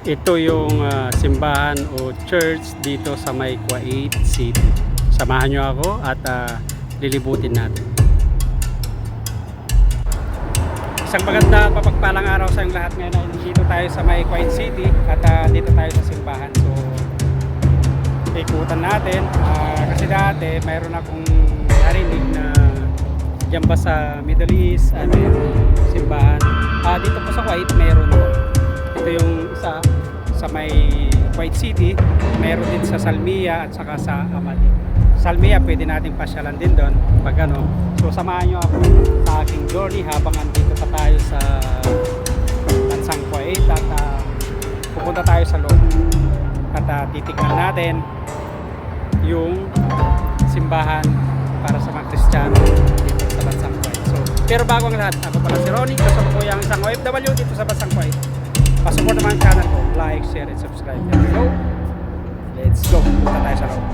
Ito yung ah, simbahan o church dito sa may Kuwait City. Samahan nyo ako at ah, lilibutin natin. Isang maganda at mapagpalang araw sa inyong lahat ngayon ay dito tayo sa may Kuwait City at ah, dito tayo sa simbahan. So, ikutan natin Ah, kasi dati mayroon akong narinig na dyan ba sa Middle East ay mayroong simbahan. Ah, dito po sa Kuwait mayroon po. Ito yung isa sa may Kuwait City, mayroon din sa Salmiya at saka sa Amali. Salmiya pwede nating pasyalan din doon pag ano. So samahan nyo ako sa aking journey habang andito pa tayo sa bansang Kuwait at ah, pupunta tayo sa loob. At ah, titignan natin yung simbahan para sa mga Kristiyano dito sa bansang Kuwait. So, pero bago ang lahat, ako pala si Ronnie, kasama ko yung isang OFW dito sa bansang Kuwait. Pasupport naman ang channel ko, like, share, and subscribe. There we go. Let's go. Punta tayo sa loob.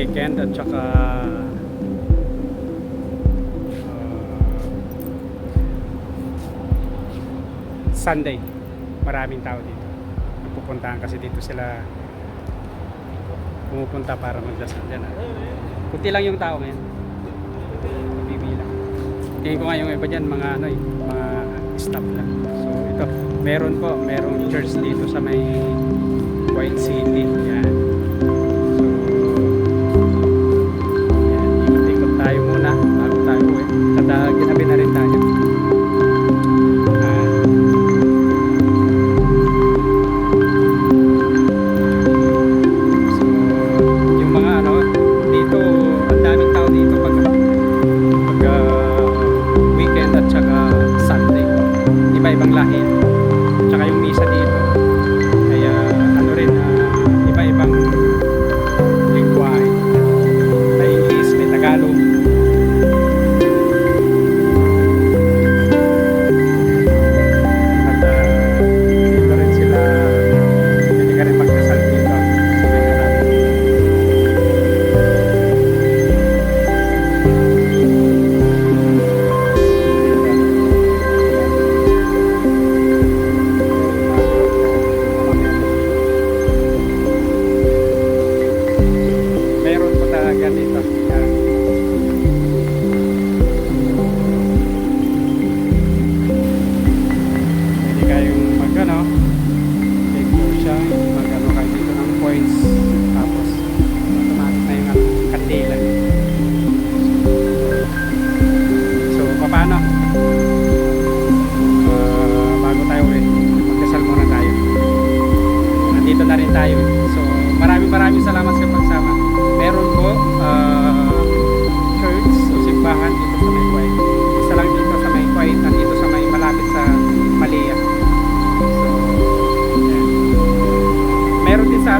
Weekend at saka ah, Sunday, maraming tao dito. Pupuntahan kasi dito sila pumupunta para magdasal dyan. ah. Kunti lang yung tao ngayon. Bibilang. Tingin ko nga yung iba dyan, mga ano eh, mga staff lang. So ito, meron po, merong church dito sa may White City. Yan. Uwi.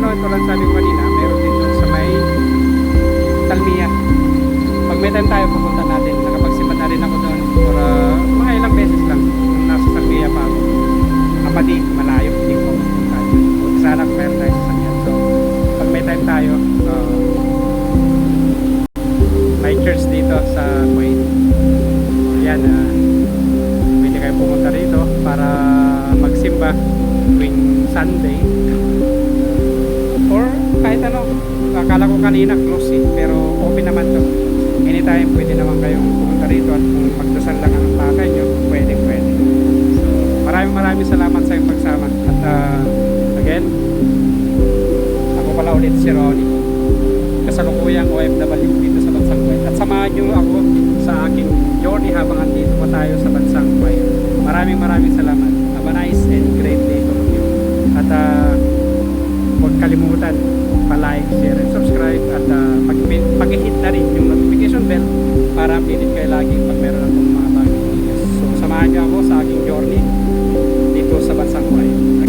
Meron din sa ano, ito lang sabi ko kanina, meron din sa may Talmia. Pag may time tayo, pupunta natin. Nakapagsimba na rin ako doon for ah, mga ilang beses lang nung nasa Talmia pa ako. Kapati, malayo, hindi ko pupunta. Sana kung meron tayo sa sakyan. So, pag may time tayo, uh, may church dito sa Kuwait. Yan, ah, pwede kayo pumunta rito para magsimba tuwing Sunday. Kahit ano, akala ko kanina close eh, pero open naman to. Anytime pwede naman kayong pumunta rito at kung magdasal lang ang tatay nyo, pwede, pwede. So, maraming maraming salamat sa iyong pagsama. At ah, again, ako pala ulit si Ronnie. Kasalukuyang OFW dito sa Bansang Kuwait. At samahan nyo ako sa aking journey habang andito pa tayo sa Bansang Kuwait. Maraming maraming salamat. Have a nice and great day kalimutan pa-like, share, and subscribe at uh, pag-hit na rin yung notification bell para updated kayo lagi pag meron akong mga bagong videos. So, samahan niyo ako sa aking journey dito sa Bansang Kuwait.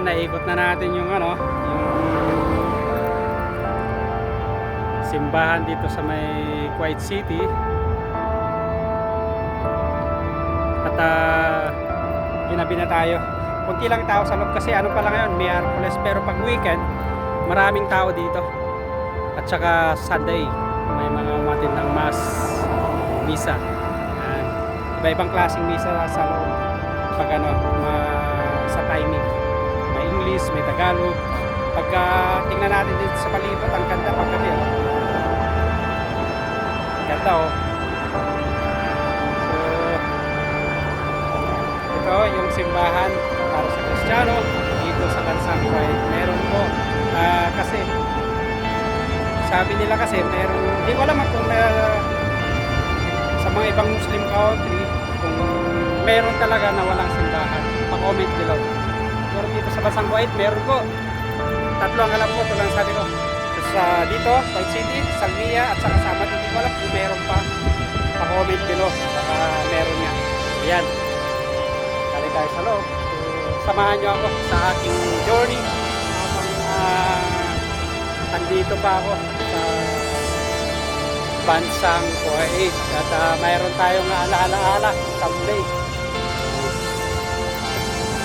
Ayan, naikot na natin yung ano, yung simbahan dito sa may Kuwait City. At uh, ginabi na tayo. Kunti lang tao sa loob kasi ano pala ngayon, Miyerkules. Pero pag weekend, maraming tao dito. At saka Sunday, may mga matindang mass, misa. Iba-ibang klaseng misa sa loob. Pag ano, ma- sa timing. English, may Tagalog. Pagka tingnan natin dito sa palibot, ang ganda pag gabi. Oh. Ganda oh. So, ito yung simbahan para sa Kristiyano dito sa Bansang Kuwait. Meron po. Ah, kasi sabi nila kasi meron, hindi ko alam kung uh, sa mga ibang Muslim country kung meron talaga na walang simbahan. Pa-comment below. Sa Bansang Kuwait, meron po. Tatlo ang alam ko, ito lang sabi ko. Sa dito, Kuwait City, Salmia at saka Samat, hindi ko alam kung meron pa. Pa-comment below. Baka meron nga. Ayan. Kali tayo sa loob. Samahan nyo ako sa aking journey habang ah, andito pa ako sa bansang Kuwait at ah, mayroon tayong alaala-ala someday.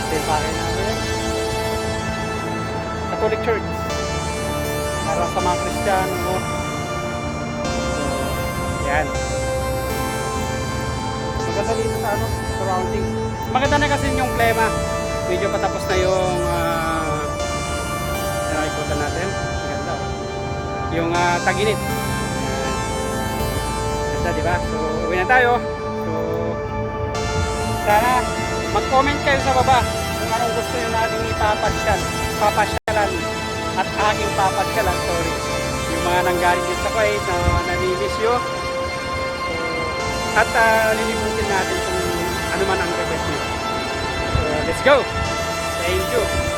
Ito yung pakay namin. Catholic Church. Para sa mga Kristiyano. no? Yan. Maganda dito sa ano, surroundings. Maganda na kasi yung plema. Medyo patapos na yung uh, nakikutan natin. Maganda oh. Yung ah, taginit. Ganda, di ba? So, uwi na tayo. So, sana mag-comment kayo sa baba kung anong gusto nyo natin ipapasyal. Papasyalan at aking papasyalan, sorry. Yung mga nanggaling din sa Kuwait na namimiss nyo. So, at uh, lilimutin natin kung ano man ang request nyo. So, let's go! Thank you!